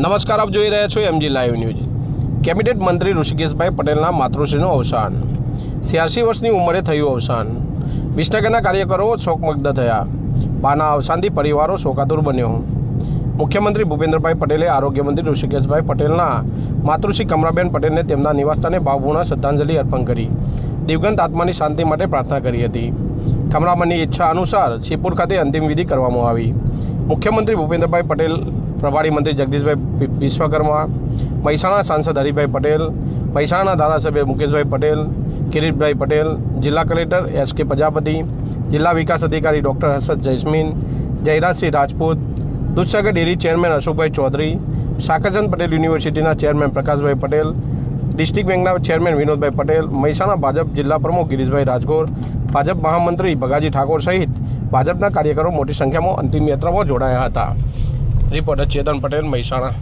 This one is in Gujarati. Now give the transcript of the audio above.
નમસ્કાર, આપ જોઈ રહ્યા છો એમજી લાઈવ ન્યૂઝ કેબિનેટ મંત્રી ઋષિકેશભાઈ પટેલના માતૃશ્રીનું અવસાન. છ્યાસી વર્ષની ઉંમરે થયું અવસાન. વિસનગરના કાર્યકરો શોકમગ્ન થયા. બાના અવસાનથી પરિવારો શોકાતુર બન્યો. મુખ્યમંત્રી ભૂપેન્દ્રભાઈ પટેલે આરોગ્યમંત્રી ઋષિકેશભાઈ પટેલના માતૃશ્રી કમરાબેન પટેલને તેમના નિવાસસ્થાને ભાવપૂર્ણ શ્રદ્ધાંજલિ અર્પણ કરી. દિવગંત આત્માની શાંતિ માટે પ્રાર્થના કરી હતી. કમરાબેનની ઈચ્છા અનુસાર શિપુર ખાતે અંતિમ વિધિ કરવામાં આવી. મુખ્યમંત્રી ભૂપેન્દ્રભાઈ પટેલ પ્રભારી મંત્રી જગદીશભાઈ વિશ્વકર્મા, મહેસાણા સાંસદ હરિભાઈ પટેલ મહેસાણા ધારાસભ્ય મુકેશભાઈ પટેલ, કિરીટભાઈ પટેલ, જિલ્લા કલેક્ટર એસ કે પ્રજાપતિ, જિલ્લા વિકાસ અધિકારી doctor Harshad Jasmin Jayrajsinh Rajput, Dudhsagar dairy chairman Ashokbhai Chaudhari, Sakarchand Patel યુનિવર્સિટીના ચેરમેન પ્રકાશભાઈ પટેલ, ડિસ્ટ્રિક્ટ બેંકના ચેરમેન વિનોદભાઈ પટેલ, મહેસાણા ભાજપ જિલ્લા પ્રમુખ ગિરીશભાઈ રાજગોર, ભાજપ મહામંત્રી ભગાજી ઠાકોર સહિત ભાજપના કાર્યકરો મોટી સંખ્યામાં અંતિમ યાત્રામાં જોડાયા હતા. રિપોર્ટર ચેતન પટેલ મહેસાણા.